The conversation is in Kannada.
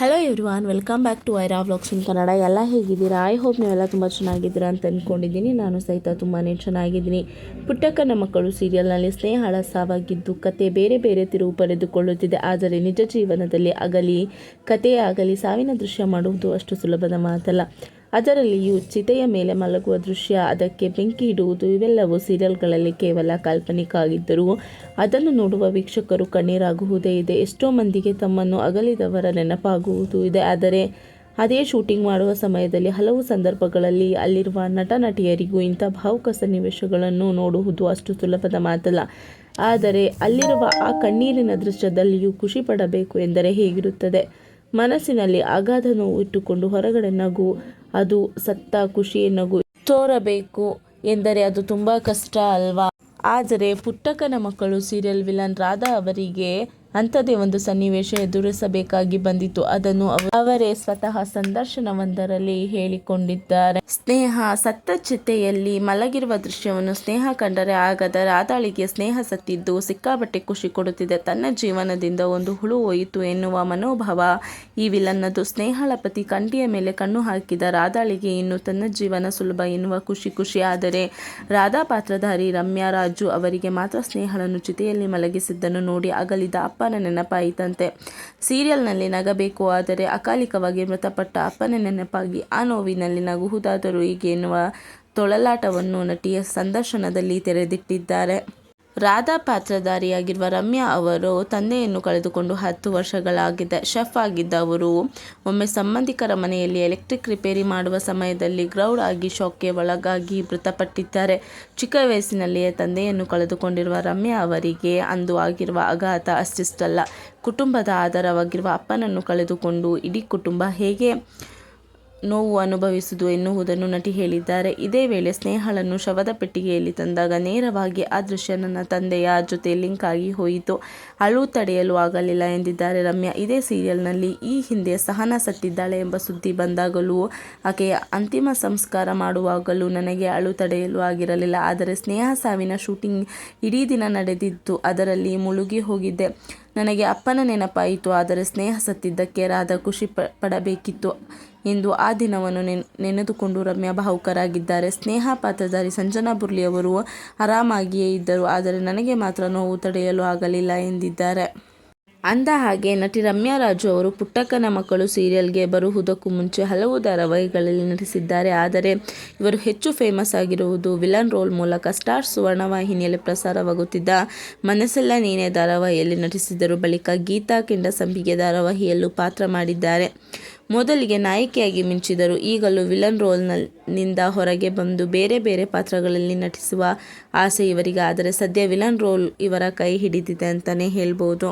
Hello everyone welcome back to Aira vlogs in Kannada ಎಲ್ಲ ಹೇಗಿದ್ದೀರಾ? ಐ ಹೋಪ್ ನೀವೆಲ್ಲ ತುಂಬ ಚೆನ್ನಾಗಿದ್ದೀರಾ ಅಂತ ಅಂದ್ಕೊಂಡಿದ್ದೀನಿ ನಾನು ಸಹಿತ ತುಂಬಾ ಚೆನ್ನಾಗಿದ್ದೀನಿ. ಪುಟ್ಟಕ್ಕನ ಮಕ್ಕಳು ಸೀರಿಯಲ್ನಲ್ಲಿ ಸ್ನೇಹಳ ಸಾವಾಗಿದ್ದು, ಕತೆ ಬೇರೆ ಬೇರೆ ತಿರುವು ಪಡೆದುಕೊಳ್ಳುತ್ತಿದೆ. ಆದರೆ ನಿಜ ಜೀವನದಲ್ಲಿ ಆಗಲಿ ಕಥೆಯೇ ಆಗಲಿ ಸಾವಿನ ದೃಶ್ಯ ಮಾಡುವುದು ಅಷ್ಟು ಸುಲಭದ ಮಾತಲ್ಲ. ಅದರಲ್ಲಿಯೂ ಚಿತೆಯ ಮೇಲೆ ಮಲಗುವ ದೃಶ್ಯ, ಅದಕ್ಕೆ ಬೆಂಕಿ ಇಡುವುದು, ಇವೆಲ್ಲವೂ ಸೀರಿಯಲ್ಗಳಲ್ಲಿ ಕೇವಲ ಕಾಲ್ಪನಿಕ ಆಗಿದ್ದರೂ ಅದನ್ನು ನೋಡುವ ವೀಕ್ಷಕರು ಕಣ್ಣೀರಾಗುವುದೇ ಇದೆ. ಎಷ್ಟೋ ಮಂದಿಗೆ ತಮ್ಮನ್ನು ಅಗಲಿದವರ ನೆನಪಾಗುವುದು ಇದೆ. ಆದರೆ ಅದೇ ಶೂಟಿಂಗ್ ಮಾಡುವ ಸಮಯದಲ್ಲಿ ಹಲವು ಸಂದರ್ಭಗಳಲ್ಲಿ ಅಲ್ಲಿರುವ ನಟ ನಟಿಯರಿಗೂ ಇಂಥ ಭಾವುಕ ಸನ್ನಿವೇಶಗಳನ್ನು ನೋಡುವುದು ಅಷ್ಟು ಸುಲಭದ ಮಾತಲ್ಲ. ಆದರೆ ಅಲ್ಲಿರುವ ಆ ಕಣ್ಣೀರಿನ ದೃಶ್ಯದಲ್ಲಿಯೂ ಖುಷಿ ಪಡಬೇಕು ಎಂದರೆ ಹೇಗಿರುತ್ತದೆ? ಮನಸ್ಸಿನಲ್ಲಿ ಅಗಾಧ ನೋವು ಇಟ್ಟುಕೊಂಡು ಹೊರಗಡೆ ನಗು, ಅದು ಸತ್ತ ಖುಷಿಯ ನಗು. ತೋರಬೇಕು ಎಂದರೆ ಅದು ತುಂಬಾ ಕಷ್ಟ ಅಲ್ವಾ? ಆದರೆ ಪುಟ್ಟಕ್ಕನ ಮಕ್ಕಳು ಸೀರಿಯಲ್ ವಿಲನ್ ರಾಧಾ ಅವರಿಗೆ ಅಂಥದ್ದೇ ಒಂದು ಸನ್ನಿವೇಶ ಎದುರಿಸಬೇಕಾಗಿ ಬಂದಿತ್ತು. ಅದನ್ನು ಅವರೇ ಸ್ವತಃ ಸಂದರ್ಶನವೊಂದರಲ್ಲಿ ಹೇಳಿಕೊಂಡಿದ್ದಾರೆ. ಸ್ನೇಹ ಸತ್ತ ಚಿತೆಯಲ್ಲಿ ಮಲಗಿರುವ ದೃಶ್ಯವನ್ನು ಸ್ನೇಹ ಕಂಡರೆ ಆಗದ ರಾಧಾಳಿಗೆ ಸ್ನೇಹ ಸತ್ತಿದ್ದು ಸಿಕ್ಕಾಬಟ್ಟೆ ಖುಷಿ ಕೊಡುತ್ತಿದೆ. ತನ್ನ ಜೀವನದಿಂದ ಒಂದು ಹುಳು ಹೋಯಿತು ಎನ್ನುವ ಮನೋಭಾವ ಈ ವಿಲನ್ನದು ಸ್ನೇಹಳ ಪತಿ ಕಂಡಿಯ ಮೇಲೆ ಕಣ್ಣು ಹಾಕಿದ ರಾಧಾಳಿಗೆ ಇನ್ನು ತನ್ನ ಜೀವನ ಸುಲಭ ಎನ್ನುವ ಖುಷಿ ಖುಷಿ. ಆದರೆ ರಾಧಾ ಪಾತ್ರಧಾರಿ ರಮ್ಯಾ ರಾಜು ಅವರಿಗೆ ಮಾತ್ರ ಸ್ನೇಹಳನ್ನು ಚಿತೆಯಲ್ಲಿ ಮಲಗಿಸಿದ್ದನ್ನು ನೋಡಿ ಅಗಲಿದ ಅಪ್ಪನ ನೆನಪಾಯಿತಂತೆ. ಸೀರಿಯಲ್ನಲ್ಲಿ ನಗಬೇಕು ಆದರೆ ಅಕಾಲಿಕವಾಗಿ ಮೃತಪಟ್ಟ ಅಪ್ಪನ ನೆನಪಾಗಿ ಆ ನೋವಿನಲ್ಲಿ ನಗುವುದಾದರೂ ಹೀಗೆ ಎನ್ನುವ ತೊಳಲಾಟವನ್ನು ನಟಿಯ ಸಂದರ್ಶನದಲ್ಲಿ ತೆರೆದಿಟ್ಟಿದ್ದಾರೆ. ರಾಧಾ ಪಾತ್ರಧಾರಿಯಾಗಿರುವ ರಮ್ಯಾ ಅವರು ತಂದೆಯನ್ನು ಕಳೆದುಕೊಂಡು ಹತ್ತು ವರ್ಷಗಳಾಗಿದೆ. ಶೆಫ್ ಆಗಿದ್ದ ಅವರು ಒಮ್ಮೆ ಸಂಬಂಧಿಕರ ಮನೆಯಲ್ಲಿ ಎಲೆಕ್ಟ್ರಿಕ್ ರಿಪೇರಿ ಮಾಡುವ ಸಮಯದಲ್ಲಿ ಗ್ರೌಡ್ ಆಗಿ ಶಾಕ್ಗೆ ಒಳಗಾಗಿ ಮೃತಪಟ್ಟಿದ್ದಾರೆ. ಚಿಕ್ಕ ವಯಸ್ಸಿನಲ್ಲಿಯೇ ತಂದೆಯನ್ನು ಕಳೆದುಕೊಂಡಿರುವ ರಮ್ಯಾ ಅವರಿಗೆ ಅಂದು ಆಗಿರುವ ಆಘಾತ ಅಷ್ಟಿಷ್ಟಲ್ಲ. ಕುಟುಂಬದ ಆಧಾರವಾಗಿರುವ ಅಪ್ಪನನ್ನು ಕಳೆದುಕೊಂಡು ಇಡೀ ಕುಟುಂಬ ಹೇಗೆ ನೋವು ಅನುಭವಿಸುವುದು ಎನ್ನುವುದನ್ನು ನಟಿ ಹೇಳಿದ್ದಾರೆ. ಇದೇ ವೇಳೆ ಸ್ನೇಹಳನ್ನು ಶವದ ಪೆಟ್ಟಿಗೆಯಲ್ಲಿ ತಂದಾಗ ನೇರವಾಗಿ ಆ ದೃಶ್ಯ ನನ್ನ ತಂದೆಯ ಜೊತೆ ಲಿಂಕ್ ಆಗಿ ಹೋಯಿತು. ಅಳು ತಡೆಯಲು ಆಗಲಿಲ್ಲ ಎಂದಿದ್ದಾರೆ ರಮ್ಯಾ. ಇದೇ ಸೀರಿಯಲ್ನಲ್ಲಿ ಈ ಹಿಂದೆ ಸಹನ ಸತ್ತಿದ್ದಾಳೆ ಎಂಬ ಸುದ್ದಿ ಬಂದಾಗಲೂ ಆಕೆಯ ಅಂತಿಮ ಸಂಸ್ಕಾರ ಮಾಡುವಾಗಲೂ ನನಗೆ ಅಳು ತಡೆಯಲು ಆಗಿರಲಿಲ್ಲ. ಆದರೆ ಸ್ನೇಹ ಸಾವಿನ ಶೂಟಿಂಗ್ ಇಡೀ ದಿನ ನಡೆದಿತ್ತು ಅದರಲ್ಲಿ ಮುಳುಗಿ ಹೋಗಿದ್ದೆ. ನನಗೆ ಅಪ್ಪನ ನೆನಪಾಯಿತು, ಆದರೆ ಸ್ನೇಹ ಸತ್ತಿದ್ದಕ್ಕೆ ರಾಧ ಖುಷಿ ಪಡಬೇಕಿತ್ತು ಎಂದು ಆ ದಿನವನ್ನು ನೆನ್, ನೆನೆದುಕೊಂಡು ರಮ್ಯಾ ಭಾವುಕರಾಗಿದ್ದಾರೆ. ಸ್ನೇಹ ಪಾತ್ರಧಾರಿ ಸಂಜನಾ ಬುರ್ಲಿಯವರು ಆರಾಮಾಗಿಯೇ ಇದ್ದರು, ಆದರೆ ನನಗೆ ಮಾತ್ರ ನೋವು ತಡೆಯಲು ಆಗಲಿಲ್ಲ ಎಂದಿದ್ದಾರೆ. ಅಂದ ಹಾಗೆ ನಟಿ ರಮ್ಯಾ ರಾಜು ಅವರು ಪುಟ್ಟಕ್ಕನ ಮಕ್ಕಳು ಸೀರಿಯಲ್ಗೆ ಬರುವುದಕ್ಕೂ ಮುಂಚೆ ಹಲವು ಧಾರಾವಾಹಿಗಳಲ್ಲಿ ನಟಿಸಿದ್ದಾರೆ. ಆದರೆ ಇವರು ಹೆಚ್ಚು ಫೇಮಸ್ ಆಗಿರುವುದು ವಿಲನ್ ರೋಲ್ ಮೂಲಕ ಸ್ಟಾರ್ ಸುವರ್ಣವಾಹಿನಿಯಲ್ಲಿ ಪ್ರಸಾರವಾಗುತ್ತಿದ್ದ ಮನಸ್ಸೆಲ್ಲ ನೀನೇ ಧಾರಾವಾಹಿಯಲ್ಲಿ ನಟಿಸಿದರು ಬಳಿಕ ಗೀತಾ ಕೆಂಡಸಂಪಿಗೆ ಧಾರಾವಾಹಿಯಲ್ಲೂ ಪಾತ್ರ ಮಾಡಿದ್ದಾರೆ. ಮೊದಲಿಗೆ ನಾಯಕಿಯಾಗಿ ಮಿಂಚಿದರು ಈಗಲೂ ವಿಲನ್ ರೋಲ್ನಿಂದ ಹೊರಗೆ ಬಂದು ಬೇರೆ ಬೇರೆ ಪಾತ್ರಗಳಲ್ಲಿ ನಟಿಸುವ ಆಸೆ ಇವರಿಗೆ. ಆದರೆ ಸದ್ಯ ವಿಲನ್ ರೋಲ್ ಇವರ ಕೈ ಹಿಡಿದಿದೆ ಅಂತಲೇ ಹೇಳ್ಬೋದು.